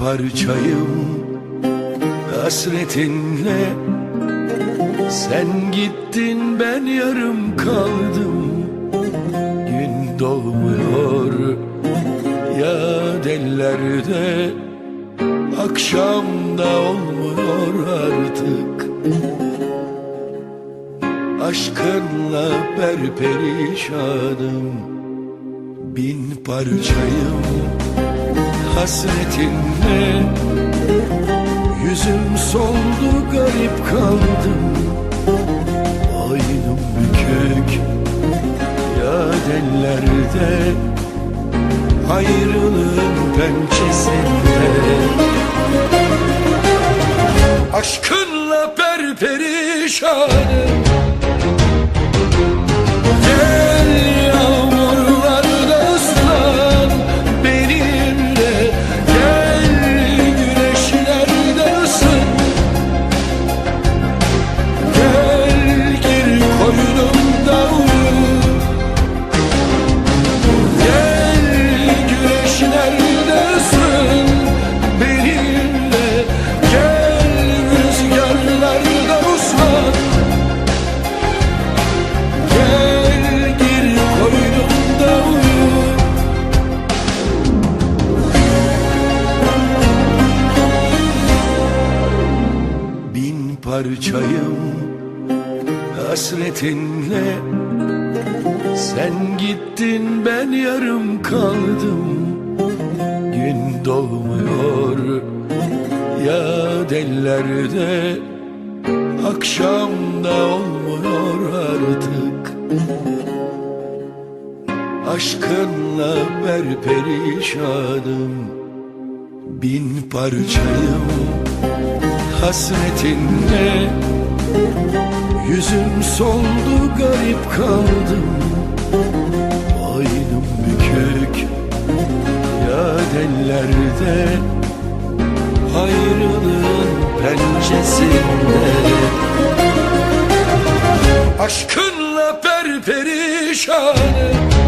Parçayım hasretinle. Sen gittin ben yarım kaldım. Gün doğmuyor ya dellerde. Akşam da olmuyor artık. Aşkınla perperişanım. Bin parçayım hasretinle. Yüzüm soldu garip kaldım. Boynum bükük ya dellerde Ayrılığın pençesinde. Aşkınla perperişanım parçayım hasretinle. Sen gittin ben yarım kaldım. Gün doğmuyor ya dellerde. Akşam da olmuyor artık. Aşkınla perperişanım Bin parçayım hasretinle Yüzüm soldu garip kaldım. Boynum bükük ya dellerde Ayrılığın pençesinde. Aşkınla perperişanım